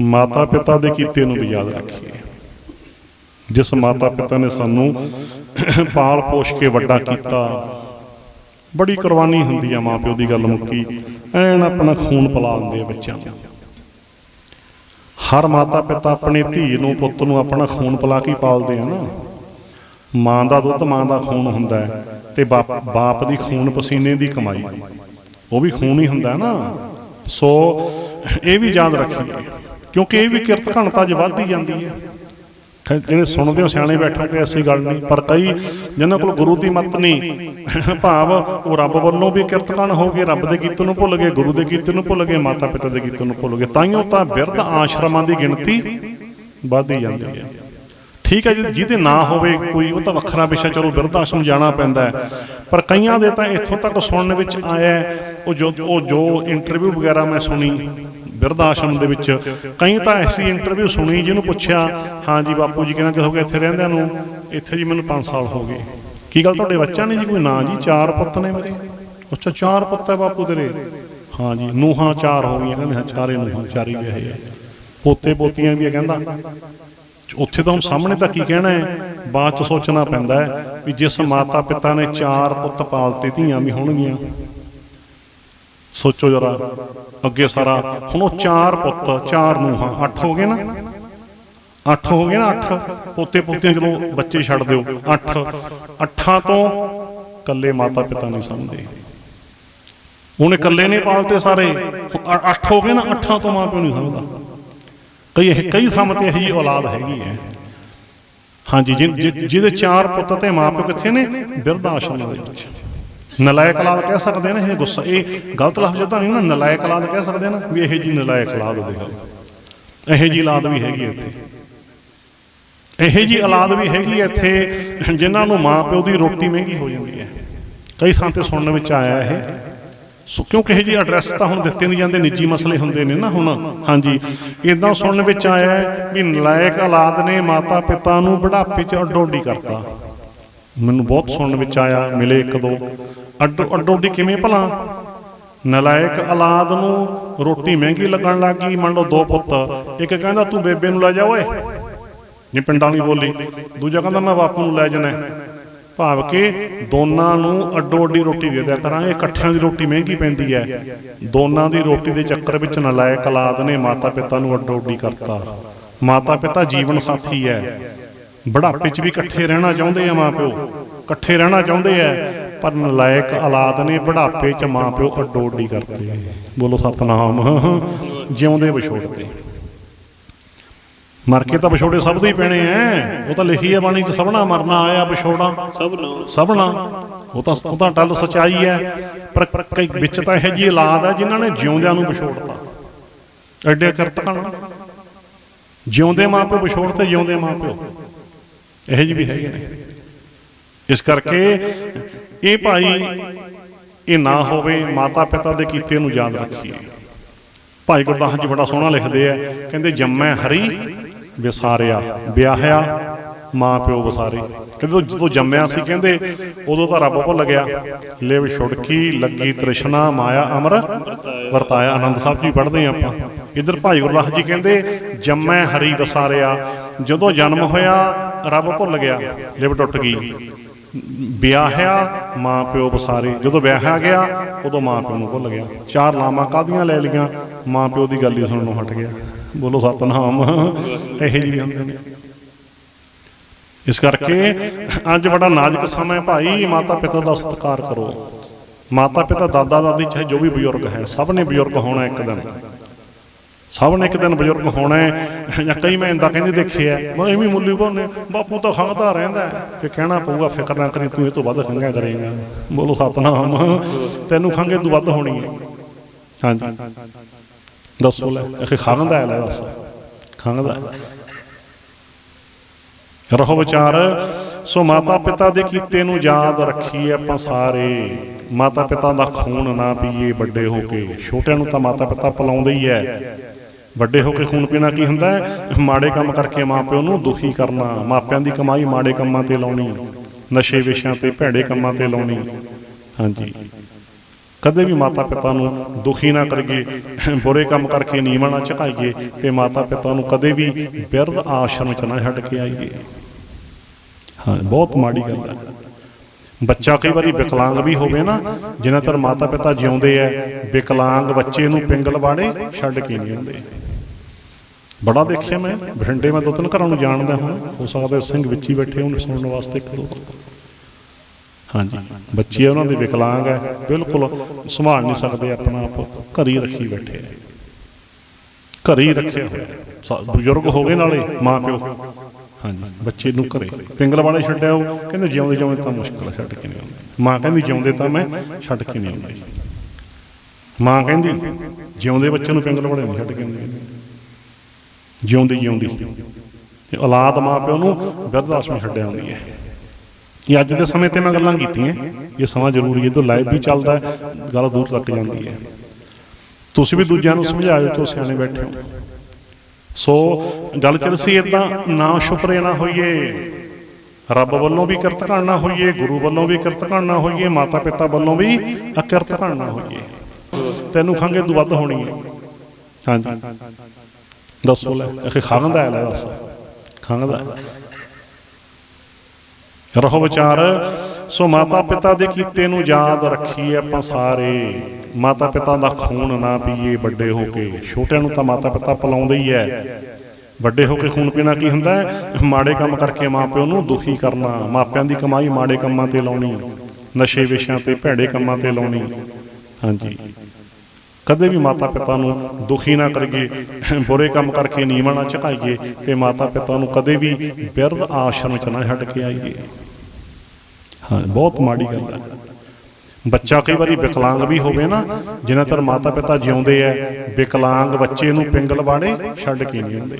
ਮਾਤਾ ਪਿਤਾ ਦੇ ਕੀਤੇ ਨੂੰ ਵੀ ਯਾਦ ਰੱਖੀਏ। ਜਿਸ ਮਾਤਾ ਪਿਤਾ ਨੇ ਸਾਨੂੰ ਪਾਲ ਪੋਸ਼ ਕੇ ਵੱਡਾ ਕੀਤਾ, ਬੜੀ ਕੁਰਬਾਨੀ ਹੁੰਦੀ ਆ ਮਾਂ ਪਿਓ ਦੀ ਗੱਲ ਮੁੱਕੀ, ਐਨ ਆਪਣਾ ਖੂਨ ਪਿਲਾ ਦਿੰਦੇ ਆ ਬੱਚਿਆਂ ਨੂੰ। ਹਰ ਮਾਤਾ ਪਿਤਾ ਆਪਣੇ ਧੀ ਨੂੰ, ਪੁੱਤ ਨੂੰ ਆਪਣਾ ਖੂਨ ਪਿਲਾ ਕੇ ਪਾਲਦੇ ਆ ਨਾ। ਮਾਂ ਦਾ ਦੁੱਧ ਮਾਂ ਦਾ ਖੂਨ ਹੁੰਦਾ ਹੈ ਤੇ ਬਾਪ ਬਾਪ ਦੀ ਖੂਨ ਪਸੀਨੇ ਦੀ ਕਮਾਈ। ਉਹ ਵੀ ਖੂਨ ਹੀ ਹੁੰਦਾ ਨਾ। ਸੋ ਇਹ ਵੀ ਯਾਦ ਰੱਖੀਏ। ਕਿਉਂਕਿ ਇਹ ਵੀ ਕਿਰਤ ਘਣਤਾ 'ਚ ਵੱਧਦੀ ਜਾਂਦੀ ਹੈ। ਜਿਹੜੇ ਸੁਣਦੇ ਹੋ ਸਿਆਣੇ ਬੈਠੋ ਕਿ ਐਸੀ ਗੱਲ ਨਹੀਂ ਪਰ ਕਈ ਜਿਨ੍ਹਾਂ ਕੋਲ ਗੁਰੂ ਦੀ ਮੱਤ ਨਹੀਂ ਭਾਵ ਉਹ ਰੱਬ ਵੱਲੋਂ ਵੀ ਕਿਰਤਕਣ ਹੋ ਗਏ ਰੱਬ ਦੇ ਕੀਤੇ ਨੂੰ ਭੁੱਲ ਗਏ ਗੁਰੂ ਦੇ ਕੀਤੇ ਨੂੰ ਭੁੱਲ ਗਏ ਮਾਤਾ ਪਿਤਾ ਦੇ ਕੀਤੇ ਨੂੰ ਭੁੱਲ ਗਏ ਤਾਈਓ ਤਾਂ ਬਿਰਧ ਆਸ਼ਰਮਾਂ ਦੀ ਗਿਣਤੀ ਵੱਧਦੀ ਜਾਂਦੀ ਹੈ। ਠੀਕ ਹੈ ਜੀ ਜਿਹਦੇ ਨਾ ਹੋਵੇ ਕੋਈ ਉਹ ਤਾਂ ਵੱਖਰਾ ਵਿਸ਼ਾ ਚਲੋ ਬਿਰਧ ਆਸ਼ਰਮ ਜਾਣਾ ਪੈਂਦਾ ਹੈ। ਪਰ ਕਈਆਂ ਦੇ ਤਾਂ ਇੱਥੋਂ ਤੱਕ ਸੁਣਨ ਵਿੱਚ ਆਇਆ ਹੈ, ਉਹ ਜੋ ਉਹ ਜੋ ਇੰਟਰਵਿਊ ਵਗੈਰਾ ਮੈਂ ਸੁਣੀ ਬਿਰਧ ਆਸ਼ਰਮ ਦੇ ਵਿੱਚ। ਕਈ ਤਾਂ ਐਸੀ ਇੰਟਰਵਿਊ ਸੁਣੀ, ਜਿਹਨੂੰ ਪੁੱਛਿਆ, ਹਾਂ ਜੀ ਬਾਪੂ ਜੀ ਕਿੰਨਾ ਚਿਰ ਹੋ ਇੱਥੇ ਰਹਿੰਦਿਆਂ ਨੂੰ, ਇੱਥੇ ਜੀ ਮੈਨੂੰ 5 ਸਾਲ ਹੋ ਗਏ। ਕੀ ਗੱਲ ਤੁਹਾਡੇ ਬੱਚਾ ਨਹੀਂ ਜੀ ਕੋਈ ਨਾ ਜੀ? ਚਾਰ ਪੁੱਤ ਨੇ ਮੇਰੇ। ਅੱਛਾ, ਚਾਰ ਪੁੱਤ ਹੈ ਬਾਪੂ ਤੇਰੇ? ਹਾਂ ਜੀ, ਨੂਹਾਂ ਚਾਰ ਹੋ ਗਈਆਂ, ਕਹਿੰਦੇ, ਹਾਂ, ਚਾਰੇ ਨੂਹਾਂ, ਚਾਰੀ ਵਿਆਹੇ ਆ। ਪੋਤੇ ਪੋਤੀਆਂ ਵੀ ਆ, ਕਹਿੰਦਾ। ਉੱਥੇ ਤਾਂ ਹੁਣ ਸਾਹਮਣੇ ਤਾਂ ਕੀ ਕਹਿਣਾ ਹੈ, ਬਾਅਦ ਚ ਸੋਚਣਾ ਪੈਂਦਾ ਹੈ ਵੀ ਜਿਸ ਮਾਤਾ ਪਿਤਾ ਨੇ ਚਾਰ ਪੁੱਤ ਪਾਲਤੇ ਧੀਆਂ ਵੀ ਹੋਣਗੀਆਂ ਸੋਚੋ ਜਰਾ, ਅੱਗੇ ਸਾਰਾ। ਹੁਣ ਉਹ ਚਾਰ ਪੁੱਤ, ਚਾਰ ਨੂੰਹਾਂ, ਅੱਠ ਹੋ ਗਏ ਨਾ? ਅੱਠ ਹੋ ਗਏ ਨਾ, ਅੱਠ? ਪੋਤੇ ਪੋਤੀਆਂ ਚਲੋ ਬੱਚੇ ਛੱਡ ਦਿਓ। ਅੱਠ। ਅੱਠਾਂ ਤੋਂ ਕੱਲੇ ਮਾਤਾ ਪਿਤਾ ਨਹੀਂ ਸਮਝਦੇ। ਉਹਨੇ ਕੱਲੇ ਨੇ ਪਾਲਤੇ ਸਾਰੇ। ਅੱਠ ਹੋ ਗਏ ਨਾ, ਅੱਠਾਂ ਤੋਂ ਮਾਂ ਪਿਓ ਨਹੀਂ ਸਮਝਦਾ। ਕਈ ਇਹ, ਕਈ ਥਾਂ ਤੇ ਇਹੀ ਔਲਾਦ ਹੈਗੀ ਹੈ। ਹਾਂਜੀ ਜਿਹ- ਜਿਹਦੇ ਚਾਰ ਪੁੱਤ ਤੇ ਮਾਂ ਪਿਓ ਕਿੱਥੇ ਨੇ? ਬਿਰਧ ਆਸ਼ਰਮ ਦੇ ਵਿੱਚ। ਨਲਾਇਕ ਲਾਦ ਕਹਿ ਸਕਦੇ ਨੇ ਇਹ ਗੁੱਸਾ, ਇਹ ਗਲਤ ਲਫ਼ਜ਼ ਤਾਂ ਨਹੀਂ ਨਾ ਨਲਾਇਕ ਔਲਾਦ ਕਹਿ ਸਕਦੇ ਨਾ ਵੀ ਇਹ ਜੀ ਨਲਾਇਕ ਔਲਾਦ ਦੇ ਗੱਲ ਇਹ ਜੀ ਔਲਾਦ ਵੀ ਹੈਗੀ ਇੱਥੇ। ਇਹ ਜੀ ਔਲਾਦ ਵੀ ਹੈਗੀ ਇੱਥੇ, ਜਿਨ੍ਹਾਂ ਨੂੰ ਮਾਂ ਪਿਓ ਦੀ ਰੋਟੀ ਮਹਿੰਗੀ ਹੋ ਜਾਂਦੀ ਹੈ। ਕਈ ਥਾਂ ਤੇ ਸੁਣਨ ਵਿੱਚ ਆਇਆ ਇਹ। ਸੋ ਕਿਉਂਕਿ ਇਹ ਜੀ ਐਡਰੈਸ ਤਾਂ ਹੁਣ ਦਿੱਤੇ ਨਹੀਂ ਜਾਂਦੇ, ਨਿੱਜੀ ਮਸਲੇ ਹੁੰਦੇ ਨੇ ਨਾ ਹੁਣ। ਹਾਂਜੀ ਇਦਾਂ ਸੁਣਨ ਵਿੱਚ ਆਇਆ ਵੀ ਨਲਾਇਕ ਔਲਾਦ ਨੇ ਮਾਤਾ ਪਿਤਾ ਨੂੰ ਬੁਢਾਪੇ 'ਚ ਅੱਡੋਡੀ ਕਰਤਾ। ਮੈਨੂੰ ਬਹੁਤ ਸੁਣਨ ਵਿੱਚ ਆਇਆ, ਮਿਲੇ ਇੱਕ ਦੋ। ਅੱਡੋ ਅੱਡੋਡੀ ਕਿਵੇਂ ਭਲਾ? ਨਲਾਇਕ ਔਲਾਦ ਨੂੰ ਰੋਟੀ ਮਹਿੰਗੀ ਲੱਗਣ ਲੱਗੀ ਮੰਨ ਲਓ ਦੋ ਪੁੱਤ। ਇੱਕ ਕਹਿੰਦਾ, ਤੂੰ ਬੇਬੇ ਨੂੰ ਲੈ ਜਾ ਓਏ। ਜੇ ਪਿੰਡਾਂ ਵਾਲੀ ਬੋਲੀ। ਦੂਜਾ ਕਹਿੰਦਾ, ਮੈਂ ਬਾਪੂ ਨੂੰ ਲੈ ਜਾਣਾ ਭਾਵ ਕਿ ਦੋਨਾਂ ਨੂੰ ਅੱਡੋ ਅੱਡੀ ਰੋਟੀ ਦੇ ਦਿਆ ਕਰਾਂਗੇ, ਇਕੱਠਿਆਂ ਦੀ ਰੋਟੀ ਮਹਿੰਗੀ ਪੈਂਦੀ ਹੈ। ਦੋਨਾਂ ਦੀ ਰੋਟੀ ਦੇ ਚੱਕਰ ਵਿੱਚ ਨਲਾਇਕ ਔਲਾਦ ਨੇ ਮਾਤਾ ਪਿਤਾ ਨੂੰ ਅੱਡੋ ਅੱਡੀ ਕਰਤਾ। ਮਾਤਾ ਪਿਤਾ ਜੀਵਨ ਸਾਥੀ ਹੈ। ਬੁਢਾਪੇ 'ਚ ਵੀ ਇਕੱਠੇ ਰਹਿਣਾ ਚਾਹੁੰਦੇ ਆ ਮਾਪਿਓ ਇਕੱਠੇ ਰਹਿਣਾ ਚਾਹੁੰਦੇ ਆ ਪਰ ਨਲਾਇਕ ਔਲਾਦ ਨੇ ਬੁਢਾਪੇ 'ਚ ਮਾਪਿਓ ਅੱਡੋ ਅੱਡੀ ਕਰਤੇ। ਬੋਲੋ ਸਤਨਾਮ। ਜਿਉਂਦੇ ਵਿਛੋੜਦੇ ਮਰ ਕੇ ਤਾਂ ਵਿਛੋੜੇ ਸਭ ਦੇ ਹੀ ਪੈਣੇ ਐ। ਉਹ ਤਾਂ ਲਿਖੀ ਹੈ ਬਾਣੀ 'ਚ ਸਭਨਾ ਮਰਨਾ ਆਇਆ ਵਿਛੋੜਾ। ਸਭ ਨੂੰ ਸਭਨਾ। ਉਹ ਤਾਂ ਉਹ ਤਾਂ ਟੱਲ ਸਚਾਈ ਹੈ ਪਰ ਕਈ ਵਿੱਚ ਤਾਂ ਇਹ ਜੀ ਔਲਾਦ ਹੈ ਜਿਨ੍ਹਾਂ ਨੇ ਜਿਉਂਦਿਆਂ ਨੂੰ ਵਿਛੋੜਤਾ। ਐਡੇ ਕਰਤਕਣ ਜਿਉਂਦੇ ਮਾਪਿਓ ਵਿਛੋੜਤੇ ਜਿਉਂਦੇ ਮਾਪਿਓ ਇਹ ਜਿਹੇ ਵੀ ਹੈਗੇ ਨੇ। ਇਸ ਕਰਕੇ ਇਹ ਭਾਈ, ਇਹ ਨਾ ਹੋਵੇ ਮਾਤਾ ਪਿਤਾ ਦੇ ਕੀਤੇ ਨੂੰ ਯਾਦ ਰੱਖੀਏ। ਭਾਈ ਗੁਰਦਾਸ ਜੀ ਬੜਾ ਸੋਹਣਾ ਲਿਖਦੇ ਆ, ਕਹਿੰਦੇ, ਜੰਮੈ ਹਰੀ, ਵਿਸਾਰਿਆ, ਵਿਆਹਿਆ ਮਾਂ ਪਿਓ ਵਸਾਰੇ। ਕਹਿੰਦੇ ਜਦੋਂ ਜੰਮਿਆ ਸੀ, ਕਹਿੰਦੇ, ਉਦੋਂ ਤਾਂ ਰੱਬ ਭੁੱਲ ਗਿਆ। ਲਿਵ ਛੁੜਕੀ, ਲੱਗੀ ਤ੍ਰਿਸ਼ਨਾ, ਮਾਇਆ ਅਮਰ, ਵਰਤਾਇਆ ਆਨੰਦ। ਸਾਹਿਬ ਜੀ ਪੜ੍ਹਦੇ ਆ ਆਪਾਂ। ਇਧਰ ਭਾਈ ਗੁਰਦਾਸ ਜੀ ਕਹਿੰਦੇ, ਜੰਮੈ ਹਰੀ, ਵਸਾਰਿਆ। ਜਦੋਂ ਜਨਮ ਹੋਇਆ, ਰੱਬ ਭੁੱਲ ਗਿਆ, ਲਿਵ ਟੁੱਟ ਗਈ। ਵਿਆਹਿਆ ਮਾਂ ਪਿਓ ਵਸਾਰੇ ਜਦੋਂ ਵਿਆਹਿਆ ਗਿਆ, ਉਦੋਂ ਮਾਂ ਪਿਓ ਨੂੰ ਭੁੱਲ ਗਿਆ। ਚਾਰ ਲਾਵਾਂ ਕਾਦੀਆਂ ਲੈ ਲੀਆਂ ਮਾਂ ਪਿਓ ਦੀ ਗੱਲ ਹੀ ਨੂੰ ਹਟ ਗਿਆ। ਬੋਲੋ ਸਤਨਾਮ। ਇਹੇ ਜਿਹੇ ਹੁੰਦੇ ਨੇ ਇਸ ਕਰਕੇ ਅੱਜ ਬੜਾ ਨਾਜ਼ੁਕ ਸਮਾਂ ਹੈ ਭਾਈ। ਮਾਤਾ ਪਿਤਾ ਦਾ ਸਤਿਕਾਰ ਕਰੋ। ਮਾਤਾ ਪਿਤਾ, ਦਾਦਾ ਦਾਦੀ, ਚਾਹੇ ਜੋ ਵੀ ਬਜ਼ੁਰਗ ਹੈ, ਸਭ ਨੇ ਬਜ਼ੁਰਗ ਹੋਣਾ ਇੱਕ ਦਿਨ। ਸਭ ਨੇ ਇੱਕ ਦਿਨ ਬਜ਼ੁਰਗ ਹੋਣਾ ਜਾਂ ਕਈ ਮੈਂ ਇੰਦਾ ਕਹਿੰਦੇ ਦੇਖਿਆ ਮੈਂ ਐਵੇਂ ਮੁੱਲੀ ਬੋਨੇ ਬਾਪੂ ਤਾਂ ਖੰਗਦਾ ਰਹਿੰਦਾ ਹੈ। ਕਹਿਣਾ ਪਊਗਾ, ਫਿਕਰ ਨਾ ਕਰੀ, ਤੂੰ ਇਹ ਤੋਂ ਵੱਧ ਖੰਗਾ ਕਰੇਗਾ। ਬੋਲੋ ਸਤਨਾਮ, ਤੈਨੂੰ ਖੰਗੇ ਤੋਂ ਵੱਧ ਹੋਣੀ ਹੈ। ਹਾਂਜੀ। ਦੱਸੋ ਲੈ ਇਹ ਖੰਗਦਾ ਹੈ, ਲੈ ਦੱਸ। ਖੰਗਦਾ ਰਹੋ ਵਿਚਾਰ, ਸੋ ਮਾਤਾ ਪਿਤਾ ਦੇ ਕੀਤੇ ਨੂੰ ਯਾਦ ਰੱਖੀਏ ਆਪਾਂ ਸਾਰੇ। ਮਾਤਾ ਪਿਤਾ ਦਾ ਖੂਨ ਨਾ ਪੀਏ ਵੱਡੇ ਹੋ ਕੇ। ਛੋਟਿਆਂ ਨੂੰ ਤਾਂ ਮਾਤਾ ਪਿਤਾ ਪਿਲਾਉਂਦੇ ਹੀ ਹੈ। ਵੱਡੇ ਹੋ ਕੇ ਖੂਨ ਪੀਣਾ ਕੀ ਹੁੰਦਾ ਹੈ? ਮਾੜੇ ਕੰਮ ਕਰਕੇ ਮਾਪਿਓ ਨੂੰ ਦੁਖੀ ਕਰਨਾ। ਮਾਪਿਆਂ ਦੀ ਕਮਾਈ ਮਾੜੇ ਕੰਮਾਂ ਤੇ ਲਾਉਣੀ। ਨਸ਼ੇ ਵਿਸ਼ਿਆਂ ਤੇ ਭੈੜੇ ਕੰਮਾਂ ਤੇ ਲਾਉਣੀ। ਹਾਂਜੀ। ਕਦੇ ਵੀ ਮਾਤਾ ਪਿਤਾ ਨੂੰ ਦੁਖੀ ਨਾ ਕਰੀਏ, ਬੁਰੇ ਕੰਮ ਕਰਕੇ ਨੀਵਾਂ ਨਾ ਝੁਕਾਈਏ ਤੇ ਮਾਤਾ ਪਿਤਾ ਨੂੰ ਕਦੇ ਵੀ ਬਿਰਧ ਆਸ਼ਰਮ ਚ ਨਾ ਛੱਡ ਕੇ ਆਈਏ। ਹਾਂ, ਬਹੁਤ ਮਾੜੀ ਗੱਲ ਹੈ। ਬੱਚਾ ਕਈ ਵਾਰੀ ਵਿਕਲਾਂਗ ਵੀ ਹੋਵੇ ਨਾ, ਜਿੰਨਾ ਚਿਰ ਮਾਤਾ ਪਿਤਾ ਜਿਉਂਦੇ ਐ ਵਿਕਲਾਂਗ ਬੱਚੇ ਨੂੰ ਪਿੰਗਲ ਬਾੜੇ ਛੱਡ ਕੇ ਨਹੀਂ ਆਉਂਦੇ। ਬੜਾ ਦੇਖਿਆ ਮੈਂ, ਬਠਿੰਡੇ ਮੈਂ ਦੋ ਤਿੰਨ ਘਰਾਂ ਨੂੰ ਜਾਣਦਾ ਹਾਂ। ਹੋ ਸਕਦਾ ਸਿੰਘ ਵਿੱਚ ਹੀ ਬੈਠੇ ਹੋਣ ਸੁਣਨ ਵਾਸਤੇ ਇੱਕ ਦੋ। ਹਾਂਜੀ, ਬੱਚੇ ਉਹਨਾਂ ਦੇ ਵਿਕਲਾਂਗ ਹੈ। ਬਿਲਕੁਲ ਸੰਭਾਲ ਨਹੀਂ ਸਕਦੇ ਆਪਣਾ ਆਪ। ਘਰ ਹੀ ਰੱਖੀ ਬੈਠੇ ਹੈ ਘਰ ਹੀ ਰੱਖਿਆ ਹੋਇਆ। ਬਜ਼ੁਰਗ ਹੋ ਗਏ ਨਾਲੇ ਮਾਂ ਪਿਓ ਹਾਂਜੀ, ਬੱਚੇ ਨੂੰ ਘਰੇ। ਪਿੰਗਲ ਵਾਲੇ ਛੱਡਿਆ ਉਹ। ਕਹਿੰਦੇ ਜਿਉਂਦੇ ਜਿਉਂਦੇ ਤਾਂ ਮੁਸ਼ਕਲ ਛੱਡ ਕੇ ਨਹੀਂ ਆਉਂਦੇ। ਮਾਂ ਕਹਿੰਦੀ ਜਿਉਂਦੇ ਤਾਂ ਮੈਂ, ਛੱਡ ਕੇ ਨਹੀਂ ਆਉਂਦੀ। ਮਾਂ ਕਹਿੰਦੀ, ਜਿਉਂਦੇ ਬੱਚੇ ਨੂੰ ਪਿੰਗਲ ਵਾਲੇ ਨਹੀਂ ਛੱਡ ਕੇ ਆਉਂਦੇ। ਜਿਉਂਦੀ ਜਿਉਂਦੀ। ਤੇ ਔਲਾਦ ਮਾਂ ਪਿਓ ਨੂੰ ਬਿਰਧ ਆਸ਼ਰਮ ਛੱਡਿਆ ਆਉਂਦੀ ਹੈ। ਇਹ ਅੱਜ ਦੇ ਸਮੇਂ ਤੇ ਮੈਂ ਗੱਲਾਂ ਕੀਤੀਆਂ। ਇਹ ਸਮਾਂ ਜ਼ਰੂਰੀ ਹੈ ਤੋਂ ਲਾਈਵ ਵੀ ਚੱਲਦਾ ਗੱਲ ਦੂਰ ਤੱਕ ਜਾਂਦੀ ਹੈ। ਤੁਸੀਂ ਵੀ ਦੂਜਿਆਂ ਨੂੰ ਸਮਝਾਓ ਜੋ ਸਿਆਣੇ ਬੈਠੇ ਹੋ। ਸੋ ਗੱਲ ਚੱਲ ਸੀ ਇਦਾਂ ਨਾ ਸ਼ੁਕਰੇ ਨਾ ਹੋਈਏ। ਰੱਬ ਵੱਲੋਂ ਵੀ ਕਿਰਤ ਕਰਨਾ ਹੋਈਏ, ਗੁਰੂ ਵੱਲੋਂ ਵੀ ਕਿਰਤ ਕਰਨਾ ਹੋਈਏ ਮਾਤਾ ਪਿਤਾ ਵੱਲੋਂ ਵੀ ਅਕਿਰਤ ਕਰਨਾ ਹੋਈਏ। ਤੈਨੂੰ ਖੰਗੇ ਤੋਂ ਵੱਧ ਹੋਣੀ ਹੈ। ਹਾਂਜੀ। ਦੱਸੋ ਲੈ ਅਖੇ ਖੰਗਦਾ ਹੈ ਲੈ ਰਹੋ ਵਿਚਾਰ ਸੋ ਮਾਤਾ ਪਿਤਾ ਦੇ ਕੀਤੇ ਨੂੰ ਯਾਦ ਰੱਖੀਏ ਆਪਾਂ ਸਾਰੇ ਮਾਤਾ ਪਿਤਾ ਦਾ ਖੂਨ ਨਾ ਪੀਏ ਵੱਡੇ ਹੋ ਕੇ। ਛੋਟਿਆਂ ਨੂੰ ਤਾਂ ਮਾਤਾ ਪਿਤਾ ਪਿਲਾਉਂਦੇ ਹੀ ਐ ਵੱਡੇ ਹੋ ਕੇ ਖੂਨ ਪੀਣਾ ਕੀ ਹੁੰਦਾ ਮਾੜੇ ਕੰਮ ਕਰਕੇ ਮਾਪਿਓ ਨੂੰ ਦੁਖੀ ਕਰਨਾ। ਮਾਪਿਆਂ ਦੀ ਕਮਾਈ ਮਾੜੇ ਕੰਮਾਂ ਤੇ ਲਾਉਣੀ। ਨਸ਼ੇ ਵਿਸ਼ਿਆਂ ਤੇ ਭੈੜੇ ਕੰਮਾਂ ਤੇ ਲਾਉਣੀ। ਹਾਂਜੀ। ਕਦੇ ਵੀ ਮਾਤਾ ਪਿਤਾ ਨੂੰ ਦੁਖੀ ਨਾ ਕਰੀਏ, ਬੁਰੇ ਕੰਮ ਕਰਕੇ ਨੀਵਾਂ ਨਾ ਝੁਕਾਈਏ ਤੇ ਮਾਤਾ ਪਿਤਾ ਨੂੰ ਕਦੇ ਵੀ ਬਿਰਧ ਆਸ਼ਰਮ ਚ ਨਾ ਛੱਡ ਕੇ ਆਈਏ। ਹਾਂ, ਬਹੁਤ ਮਾੜੀ ਗੱਲ ਹੈ ਬੱਚਾ ਕਈ ਵਾਰੀ ਵਿਕਲਾਂਗ ਵੀ ਹੋਵੇ ਨਾ, ਜਿੰਨਾ ਚਿਰ ਮਾਤਾ ਪਿਤਾ ਜਿਉਂਦੇ ਐ ਵਿਕਲਾਂਗ ਬੱਚੇ ਨੂੰ ਪਿੰਗਲ ਬਾੜੇ ਛੱਡ ਕੇ ਨਹੀਂ ਹੁੰਦੇ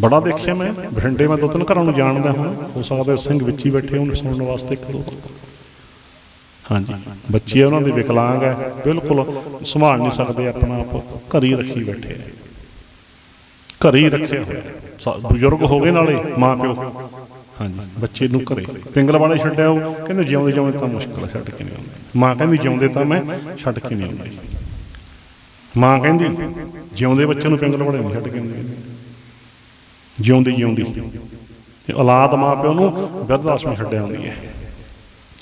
ਬੜਾ ਦੇਖਿਆ ਮੈਂ, ਬਠਿੰਡੇ ਮੈਂ ਦੋ ਤਿੰਨ ਘਰਾਂ ਨੂੰ ਜਾਣਦਾ ਹਾਂ, ਹੋ ਸਕਦਾ ਸਿੰਘ ਵਿੱਚ ਹੀ ਬੈਠੇ ਹੋਣ ਸੁਣਨ ਵਾਸਤੇ ਇੱਕ ਦੋ। ਹਾਂਜੀ। ਬੱਚੇ ਉਹਨਾਂ ਦੇ ਵਿਕਲਾਂਗ ਹੈ ਬਿਲਕੁਲ ਸੰਭਾਲ ਨਹੀਂ ਸਕਦੇ ਆਪਣਾ ਆਪ ਘਰ ਹੀ ਰੱਖੀ ਬੈਠੇ ਹੈ ਘਰ ਹੀ ਰੱਖਿਆ ਹੋਇਆ। ਬਜ਼ੁਰਗ ਹੋ ਗਏ ਨਾਲੇ ਮਾਂ ਪਿਓ ਹਾਂਜੀ ਬੱਚੇ ਨੂੰ ਘਰੇ ਪਿੰਗਲ ਵਾਲੇ ਛੱਡਿਆ ਉਹ ਕਹਿੰਦੇ ਜਿਉਂਦੇ ਜਿਉਂਦੇ ਤਾਂ ਮੁਸ਼ਕਲ ਹੈ, ਛੱਡ ਕੇ ਨਹੀਂ ਆਉਂਦੇ। ਮਾਂ ਕਹਿੰਦੀ ਜਿਉਂਦੇ ਤਾਂ ਮੈਂ ਛੱਡ ਕੇ ਨਹੀਂ ਆਉਂਦੀ ਮਾਂ ਕਹਿੰਦੀ ਜਿਉਂਦੇ ਬੱਚੇ ਨੂੰ ਪਿੰਗਲ ਵਾਲੇ ਨਹੀਂ ਛੱਡ ਕੇ ਆਉਂਦੇ। ਜਿਉਂਦੀ ਜਿਉਂਦੀ ਤੇ ਔਲਾਦ ਮਾਂ ਪਿਓ ਨੂੰ ਬਿਰਧ ਆਸ਼ਰਮ ਛੱਡਿਆ ਆਉਂਦੀ ਹੈ।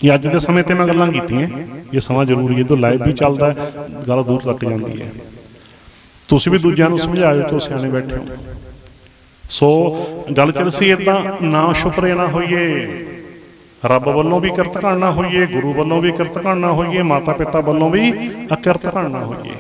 ਇਹ ਅੱਜ ਦੇ ਸਮੇਂ ਤੇ ਮੈਂ ਗੱਲਾਂ ਕੀਤੀਆਂ ਇਹ ਸਮਾਂ ਜ਼ਰੂਰੀ ਹੈ ਤੋਂ ਲਾਈਵ ਵੀ ਚੱਲਦਾ ਹੈ, ਗੱਲ ਦੂਰ ਤੱਕ ਜਾਂਦੀ ਹੈ। ਤੁਸੀਂ ਵੀ ਦੂਜਿਆਂ ਨੂੰ ਸਮਝਾਇਓ ਤੋਂ ਸਿਆਣੇ ਬੈਠੇ ਹੋ। ਸੋ ਗੱਲ ਚੱਲ ਸੀ ਇਦਾਂ ਨਾ ਸ਼ੁਕਰੇ ਨਾ ਹੋਈਏ ਰੱਬ ਵੱਲੋਂ ਵੀ ਕਿਰਤ ਕਰਨਾ ਹੋਈਏ ਗੁਰੂ ਵੱਲੋਂ ਵੀ ਕਿਰਤ ਕਰਨਾ ਹੋਈਏ ਮਾਤਾ ਪਿਤਾ ਵੱਲੋਂ ਵੀ ਅਕਿਰਤ ਕਰਨਾ ਹੋਈਏ।